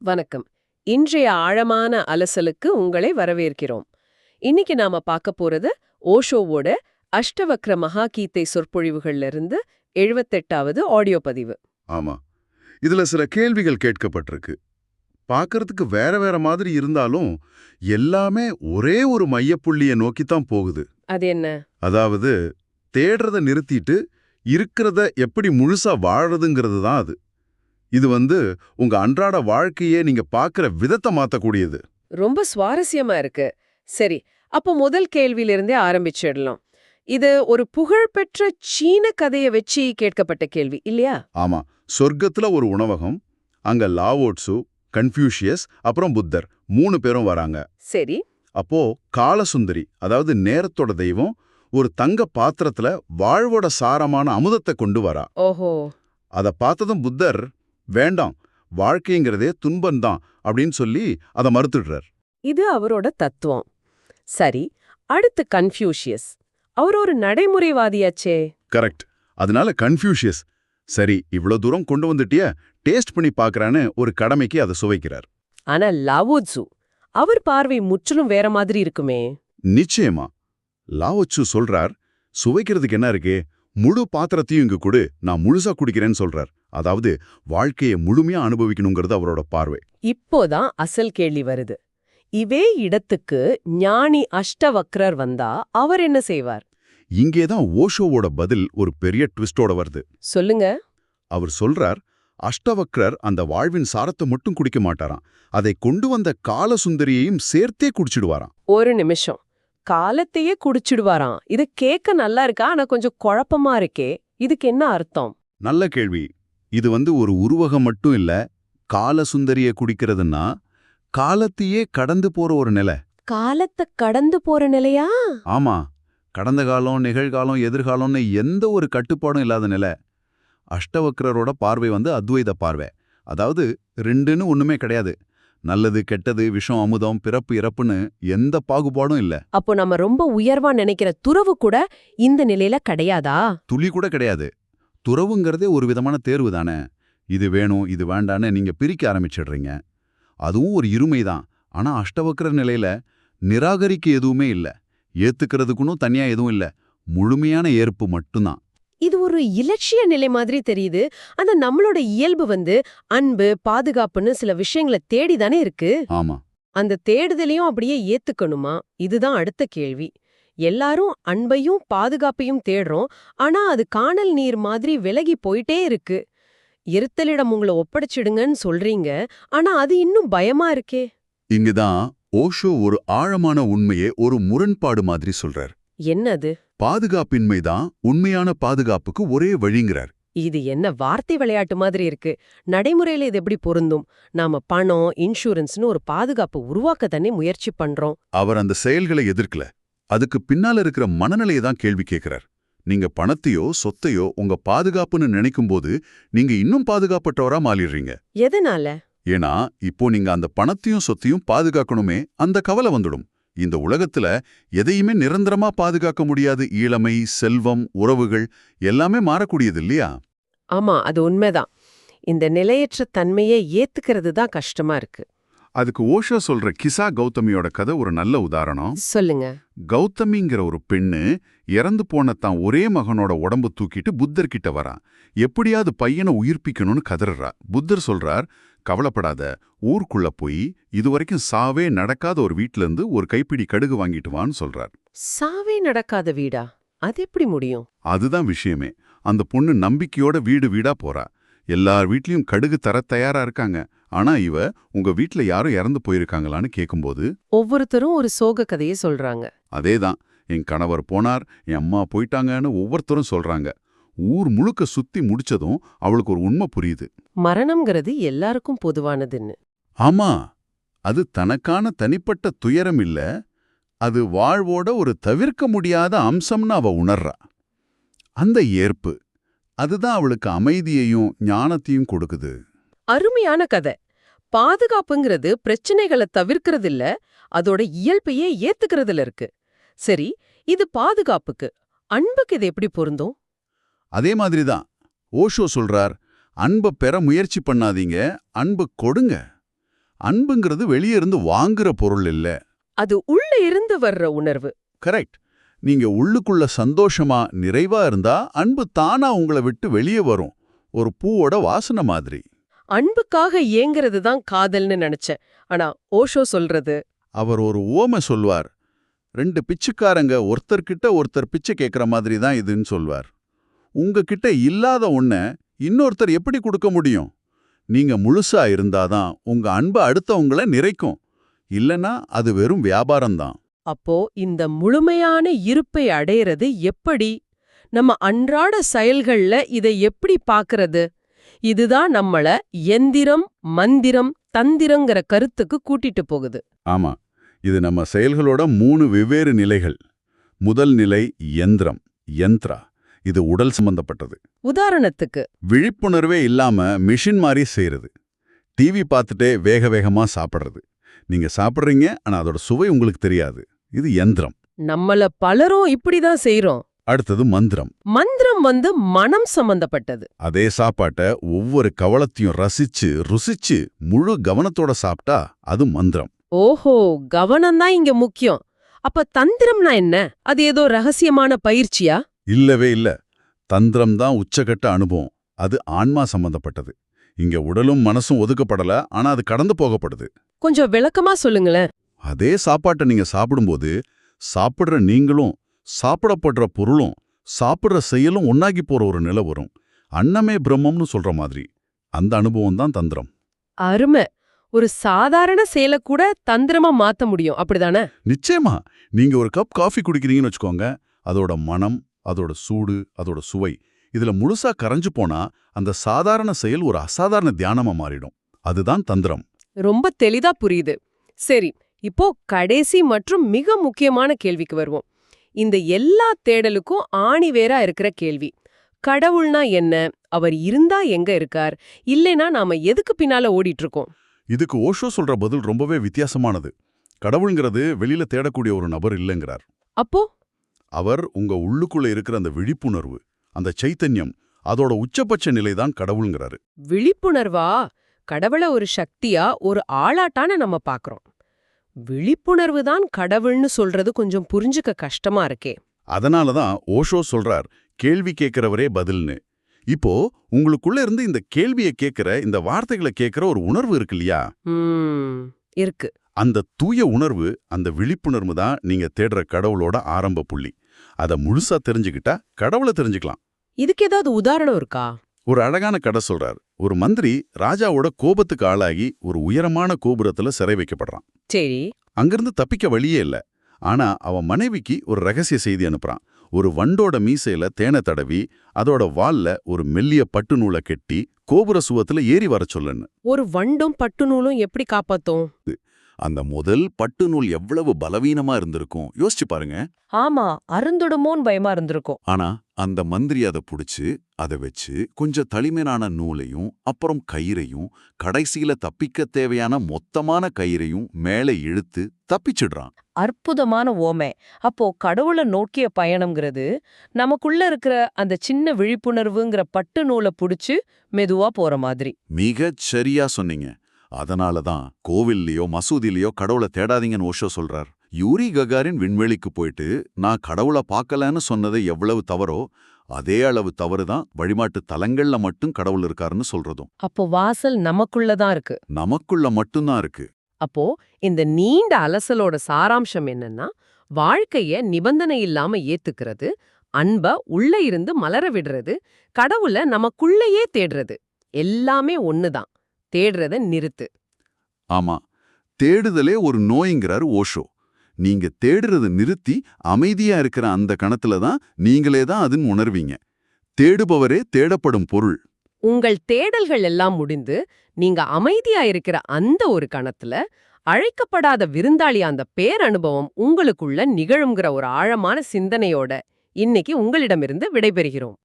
வணக்கம். இன்றைய ஆழமான அலசலுக்கு உங்களை வரவேற்கிறோம். இன்னைக்கு நாம பார்க்க போறது ஓஷோவோட அஷ்டவக்ர மகாகீதை சொற்பொழிவுகள்ல இருந்து எழுபத்தெட்டாவது ஆடியோ பதிவு. ஆமா. இதுல சில கேள்விகள் கேட்கப்பட்டிருக்கு. பார்க்கறதுக்கு வேற வேற மாதிரி இருந்தாலும் எல்லாமே ஒரே ஒரு மையப்புள்ளிய நோக்கித்தான் போகுது. அது என்ன? அதாவது தேடுறத நிறுத்திட்டு இருக்கிறத எப்படி முழுசா வாழறதுங்கிறது தான் அது. இது வந்து உங்க அன்றாட வாழ்க்கையே நீங்க பார்க்கிற விதத்தை மாத்தக்கூடியது. ரொம்ப சுவாரஸ்யமா இருக்கு. சரி அப்போ முதல் கேள்வியிலிருந்தே ஆரம்பிச்சிடலாம். இது ஒரு புகழ்பெற்ற சீன கதையை வச்சு கேட்கப்பட்ட கேள்வி இல்லையா? ஆமா. சொர்க்கத்துல ஒரு உணவகம் அங்க லாவோட்சு கன்ஃபியூஷியஸ் அப்புறம் புத்தர் மூணு பேரும் வராங்க. சரி. அப்போ காலசுந்தரி அதாவது நேரத்தோட தெய்வம் ஒரு தங்க பாத்திரத்துல வாழ்வோட சாரமான அமுதத்தை கொண்டு வரா. ஓஹோ. அத பார்த்ததும் புத்தர் வேண்டாம் வாழ்க்கைங்கிறதே துன்பம்தான் அப்படின்னு சொல்லி அதை மறுத்துடுறார். இது அவரோட தத்துவம். சரி அடுத்து கன்ஃபியூஷியஸ் அவர் ஒரு நடைமுறைவாதியாச்சே. கரெக்ட். அதனால கன்ஃபியூஷியஸ் சரி இவ்ளோ தூரம் கொண்டு வந்துட்டிய டேஸ்ட் பண்ணி பார்க்கறான்னு ஒரு கடமைக்கு அதை சுவைக்கிறார். ஆனா லாவோட்சு அவர் பார்வை முற்றிலும் வேற மாதிரி இருக்குமே. நிச்சயமா. லாவோச்சு சொல்றார் சுவைக்கிறதுக்கு என்ன இருக்கு? முழு பாத்திரத்தையும் இங்கு கொடு நான் முழுசா குடிக்கிறேன்னு சொல்றார். அதாவது வாழ்க்கையை முழுமையா அனுபவிக்கணுங்கிறது அவரோட பார்வை. இப்போதான் அசல் கேள்வி வருது. இவே இடத்துக்கு ஞானி அஷ்டவக்ரர் வந்தா அவர் என்ன செய்வார்? இங்கேதான் ஓஷோவோட பதில் ஒரு பெரிய ட்விஸ்டோட வருது. சொல்லுங்க. அவர் சொல்றார் அஷ்டவக்ரர் அந்த வாழ்வின் சாரத்தை மட்டும் குடிக்க மாட்டாராம். அதை கொண்டு வந்த காலசுந்தரியையும் சேர்த்தே குடிச்சிடுவாராம். ஒரு நிமிஷம். காலத்தையே குடிச்சிடுவாராம். இது கேட்க நல்லா இருக்கா? ஆனா கொஞ்சம் குழப்பமா இருக்கே. இதுக்கு என்ன அர்த்தம்? நல்ல கேள்வி. இது வந்து ஒரு உருவகம் மட்டும் இல்ல காலசுந்தரிய குடிக்கிறதுன்னா காலத்தையே கடந்து போற ஒரு நிலை. காலத்தை கடந்து போற நிலையா? ஆமா. கடந்த காலம் நிகழ்காலம் எதிர்காலம்னு எந்த ஒரு கட்டுப்பாடும் இல்லாத நிலை. அஷ்டவக்ரரோட பார்வை வந்து அத்வைத பார்வை. அதாவது ரெண்டுன்னு ஒண்ணுமே கிடையாது. நல்லது கெட்டது விஷம் அமுதம் பிறப்பு இறப்புன்னு எந்த பாகுபாடும் இல்ல. அப்போ நம்ம ரொம்ப உயர்வா நினைக்கிற துறவு கூட இந்த நிலையில கிடையாதா? துளி கூட கிடையாது. துறவுங்கிறதே ஒரு விதமான தேர்வு தானே. இது வேணும் இது வேண்டான்னு நீங்க பிரிக்க ஆரம்பிச்சிடுறீங்க. அதுவும் ஒரு இருமைதான். ஆனா அஷ்டவக்ர நிலையில நிராகரிக்க எதுவுமே இல்ல. ஏத்துக்கிறதுக்குன்னு தனியா எதுவும் இல்ல. முழுமையான ஏற்பு மட்டும்தான். இது ஒரு இலட்சிய நிலை மாதிரி தெரியுது. ஆனா நம்மளோட இயல்பு வந்து அன்பு பாதுகாப்புன்னு சில விஷயங்களை தேடி தானே இருக்கு. ஆமா. அந்த தேடுதலையும் அப்படியே ஏத்துக்கணுமா? இதுதான் அடுத்த கேள்வி. எல்லாரும் அன்பையும் பாதுகாப்பையும் தேடுறோம். ஆனா அது காணல் நீர் மாதிரி விலகி போயிட்டே இருக்கு. இருத்தலிடம் உங்களை ஒப்படைச்சிடுங்கன்னு சொல்றீங்க. ஆனா அது இன்னும் பயமா இருக்கே. இங்குதான் ஓஷோ ஒரு ஆழமான உண்மையை ஒரு முரண்பாடு மாதிரி சொல்றார். என்னது? பாதுகாப்பின்மைதான் உண்மையான பாதுகாப்புக்கு ஒரே வழிங்கிறார். இது என்ன வார்த்தை விளையாட்டு மாதிரி இருக்கு. நடைமுறையில இது எப்படி பொருந்தும்? நாம பணம் இன்சூரன்ஸ்னு ஒரு பாதுகாப்பு உருவாக்க தானே முயற்சி பண்றோம். அவர் அந்த செயல்களை எதிர்க்கல. அதுக்கு பின்னால இருக்கிற மனநிலையை தான் கேள்வி கேட்கிறார். நீங்க பணத்தையோ சொத்தையோ உங்க பாதுகாப்புன்னு நினைக்கும்போது நீங்க இன்னும் பாதுகாப்பட்டவரா மாறிடுறீங்க. எதனால? ஏன்னா இப்போ நீங்க அந்த பணத்தையும் சொத்தையும் பாதுகாக்கணுமே அந்த கவலை வந்துடும். இந்த உலகத்துல எதையுமே நிரந்தரமா பாதுகாக்க முடியாது. இளமை செல்வம் உறவுகள் எல்லாமே மாறக்கூடியது இல்லையா? ஆமா அது உண்மைதான். இந்த நிலையற்ற தன்மையை ஏத்துக்கிறது தான் கஷ்டமா இருக்கு. அதுக்கு ஓஷோ சொல்ற கிசா கௌதமியோட கதை ஒரு நல்ல உதாரணம். சொல்லுங்க. கௌதமிங்கிற ஒரு பெண்ணு இறந்து போன தான் ஒரே மகனோட உடம்பு தூக்கிட்டு புத்தர் கிட்ட வரா. எப்படியாவது பையனை உயிர்ப்பிக்கணும்னு கதறா புத்தர் சொல்றார் கவலைப்படாத ஊருக்குள்ள போய் இதுவரைக்கும் சாவே நடக்காத ஒரு வீட்ல இருந்து ஒரு கைப்பிடி கடுகு வாங்கிட்டு வான்னு சொல்றார். சாவே நடக்காத வீடா? அது எப்படி முடியும்? அதுதான் விஷயமே. அந்த பொண்ணு நம்பிக்கையோட வீடு வீடா போறா. எல்லார் வீட்லயும் கடுகு தர தயாரா இருக்காங்க. ஆனா இவ உங்க வீட்ல யாரும் இறந்து போயிருக்காங்களான்னு கேக்கும்போது ஒவ்வொருத்தரும் ஒரு சோக கதையை சொல்றாங்க. அதேதான். என் கணவர் போனார் என் அம்மா போயிட்டாங்கன்னு ஒவ்வொருத்தரும் சொல்றாங்க. ஊர் முழுக்க சுத்தி முடிச்சதும் அவளுக்கு ஒரு உண்மை புரியுது. மரணம்ங்கிறது எல்லாருக்கும் பொதுவானதுன்னு. ஆமா. அது தனக்கான தனிப்பட்ட துயரம் இல்ல. அது வாழ்வோட ஒரு தவிர்க்க முடியாத அம்சம்னு அவ உணர்றா. அந்த ஏற்பு அதுதான் அவளுக்கு அமைதியையும் ஞானத்தையும் கொடுக்குது. அருமையான கதை. பாதுகாப்புங்கிறது பிரச்சனைகளை தவிர்க்கிறது இல்ல அதோட இயல்பையே ஏத்துக்கிறதுல இருக்கு. சரி இது பாதுகாப்புக்கு அன்புக்கு இது எப்படி பொருந்தும்? அதே மாதிரிதான் ஓஷோ சொல்றார் அன்பை பெற முயற்சி பண்ணாதீங்க அன்பு கொடுங்க. அன்புங்கிறது வெளியே இருந்து வாங்குற பொருள் இல்ல. அது உள்ள இருந்து வர்ற உணர்வு. கரெக்ட். நீங்க உள்ளுக்குள்ள சந்தோஷமா நிறைவா இருந்தா அன்பு தானா உங்களை விட்டு வெளியே வரும். ஒரு பூவோட வாசனை மாதிரி. அன்புக்காக ஏங்குறது தான் காதல்னு நினைச்சேன். ஆனா ஓஷோ சொல்றது. அவர் ஒரு ஓமை சொல்வார். ரெண்டு பிச்சைக்காரங்க ஒருத்தர்கிட்ட ஒருத்தர் பிச்சை கேட்குற மாதிரி தான் இதுன்னு சொல்வார். உங்ககிட்ட இல்லாத ஒன்ன இன்னொருத்தர் எப்படி கொடுக்க முடியும்? நீங்க முழுசா இருந்தாதான் உங்க அன்பை அடுத்தவங்கள நிறைக்கும். இல்லனா அது வெறும் வியாபாரம்தான் அப்போ இந்த முழுமையான இருப்பை அடையிறது எப்படி? நம்ம அன்றாட செயல்கள்ல இதை எப்படி பாக்குறது? இதுதான் நம்மள எந்திரம் மந்திரம் தந்திரங்கிற கருத்துக்கு கூட்டிட்டு போகுது. ஆமா இது நம்ம செயல்களோட மூணு வெவ்வேறு நிலைகள். முதல் நிலை யந்திரம் யந்த்ரா. இது உடல் சம்பந்தப்பட்டது. உதாரணத்துக்கு விழிப்புணர்வே இல்லாம மிஷின் மாதிரி செய்யறது டிவி பார்த்துட்டே வேக வேகமா சாப்பிடுறது. நீங்க சாப்பிடுறீங்க ஆனா அதோட சுவை உங்களுக்கு தெரியாது. இது யந்திரம். நம்மள பலரும் இப்படிதான் செய்றோம். அடுத்தது மந்திரம். மந்திரம் வந்து மனம் சம்பந்தப்பட்டது. அதே சாப்பாட்டை ஒவ்வொரு கவளத்தையும் ரசிச்சு ருசிச்சு முழு கவனத்தோட சாப்பிட்டா அது மந்திரம். ஓஹோ கவனம்தான் இங்க முக்கியம். அப்ப தந்திரம்னா என்ன? அது ஏதோ ரகசியமான பயிற்சியா? இல்லவே இல்ல. தந்திரம் தான் உச்சகட்ட அனுபவம். அது ஆன்மா சம்பந்தப்பட்டது. இங்க உடலும் மனசும் ஒதுக்கப்படல ஆனா அது கடந்து போகப்படுது. கொஞ்சம் விளக்கமா சொல்லுங்களேன். அதே சாப்பாட்டை நீங்க சாப்பிடும்போது சாப்பிடுற நீங்களும் சாப்பிடப்படுற பொருளும் சாப்பிடுற செயலும் ஒன்னாகி போற ஒரு நிலை வரும். அன்னமே பிரம்மம்னு சொல்ற மாதிரி. அந்த அனுபவம் தான் தந்திரம். அருமை. ஒரு சாதாரண செயலை கூட தந்திரமா மாத்த முடியும். அப்படிதானே? நிச்சயமா. நீங்க ஒரு கப் காஃபி குடிக்கிறீங்கன்னு வச்சுக்கோங்க. அதோட மனம் அதோட சூடு அதோட சுவை இதுல முழுசா கரைஞ்சு போனா அந்த சாதாரண செயல் ஒரு அசாதாரண தியானமா மாறிடும். அதுதான் தந்திரம். ரொம்ப தெளிதா புரியுது. சரி இப்போ கடைசி மற்றும் மிக முக்கியமான கேள்விக்கு வருவோம். இந்த எல்லா தேடலுக்கும் ஆணி வேறா இருக்கிற கேள்வி. கடவுள்னா என்ன? அவர் இருந்தா எங்க இருக்கார்? இல்லைனா நாம எதுக்கு பின்னால ஓடிட்டு இருக்கோம் இதுக்கு ஓஷோ சொல்ற பதில் ரொம்பவே வித்தியாசமானது. கடவுள்ங்கிறது வெளியில தேடக்கூடிய ஒரு நபர் இல்லைங்கிறார். அப்போ? அவர் உங்க உள்ளுக்குள்ள இருக்கிற அந்த விழிப்புணர்வு அந்த சைத்தன்யம் அதோட உச்சபட்ச நிலைதான் கடவுள்ங்கிறாரு. விழிப்புணர்வா? கடவுளை ஒரு சக்தியா ஒரு ஆளாட்டான நம்ம பாக்குறோம். விழிப்புணர்வு தான் கடவுள்னு சொல்றது கொஞ்சம் புரிஞ்சுக்க கஷ்டமா இருக்கே. அதனால தான் ஓஷோ சொல்றார் கேள்வி கேட்கிறவரே பதில்னு. இப்போ உங்களுக்குள்ள இருந்து இந்த கேள்வியை கேட்கிற இந்த வார்த்தைகளை கேட்கிற ஒரு உணர்வு இருக்கு இல்லையா? இருக்கு. அந்த தூய உணர்வு அந்த விழிப்புணர்வு தான் நீங்க தேடுற கடவுளோட ஆரம்ப புள்ளி. அதை முழுசா தெரிஞ்சுக்கிட்டா கடவுளை தெரிஞ்சுக்கலாம். இதுக்கு ஏதாவது உதாரணம் இருக்கா? ஒரு அழகான கதை சொல்றார். ஒரு மந்திரி ராஜாவோட கோபத்துக்கு ஆளாகி ஒரு உயரமான கோபுரத்துல சிறை வைக்கப்படுறான். சரி. அங்கிருந்து தப்பிக்க வழியே இல்ல. ஆனா அவன் மனைவிக்கு ஒரு ரகசிய செய்தி அனுப்புறான். ஒரு வண்டோட மீசையில தேனை தடவி அதோட வால்ல ஒரு மெல்லிய பட்டு நூலை கெட்டி கோபுர சுவத்துல ஏறி வர சொல்லுன்னு. ஒரு வண்டும் பட்டு நூலும் எப்படி காப்பாத்தும்? அந்த முதல் பட்டு நூல் எவ்வளவு பலவீனமா இருந்திருக்கும்? யோசிச்சு பாருங்க. ஆமா அருந்துடுமோன்னு பயமா இருந்திருக்கும். ஆனா அந்த மந்திரி அதை புடிச்சு அதை வச்சு கொஞ்சம் தளிமேனான நூலையும் அப்புறம் கயிறையும் கடைசியில தப்பிக்க தேவையான மொத்தமான கயிறையும் மேலே இழுத்து தப்பிச்சிடுறான். அற்புதமான ஓமை. அப்போ கடவுளை நோக்கிய பயணம்ங்கிறது நமக்குள்ள இருக்கிற அந்த சின்ன விழிப்புணர்வுங்கிற பட்டு நூலை புடிச்சு மெதுவா போற மாதிரி. மிகச் சரியா சொன்னீங்க. அதனால தான் கோவில்லையோ மசூதிலையோ கடவுளை தேடாதீங்கன்னு ஓஷோ சொல்றார். யூரி ககாரின் விண்வெளிக்கு போயிட்டு நான் கடவுளை பார்க்கலன்னு சொன்னது எவ்வளவு தவறோ அதே அளவு தவறு தான் வழிபாட்டு தலங்கள்ல மட்டும் கடவுள் இருக்காருன்னு சொல்றதும். அப்போ வாசல் நமக்குள்ளதான் இருக்கு. நமக்குள்ள மட்டும்தான் இருக்கு. அப்போ இந்த நீண்ட அலசலோட சாராம்சம் என்னன்னா வாழ்க்கைய நிபந்தனை இல்லாம ஏத்துக்கிறது அன்ப உள்ள இருந்து மலர விடுறது கடவுள நமக்குள்ளேயே தேடுறது எல்லாமே ஒண்ணுதான். தேடுறத நிறுத்து. ஆமா. தேடுதலே ஒரு நோய்ங்கிறார் ஓஷோ. நீங்க தேடுறத நிறுத்தி அமைதியா இருக்கிற அந்த கணத்துல தான் நீங்களே தான் அதுன்னு உணர்வீங்க. தேடுபவரே தேடப்படும் பொருள். உங்கள் தேடல்கள் எல்லாம் முடிந்து நீங்க அமைதியா இருக்கிற அந்த ஒரு கணத்துல அழைக்கப்படாத விருந்தாளி அந்த பேரனுபவம் உங்களுக்குள்ள நிகழுங்கிற ஒரு ஆழமான சிந்தனையோட இன்னைக்கு உங்களிடமிருந்து விடைபெறுகிறோம்.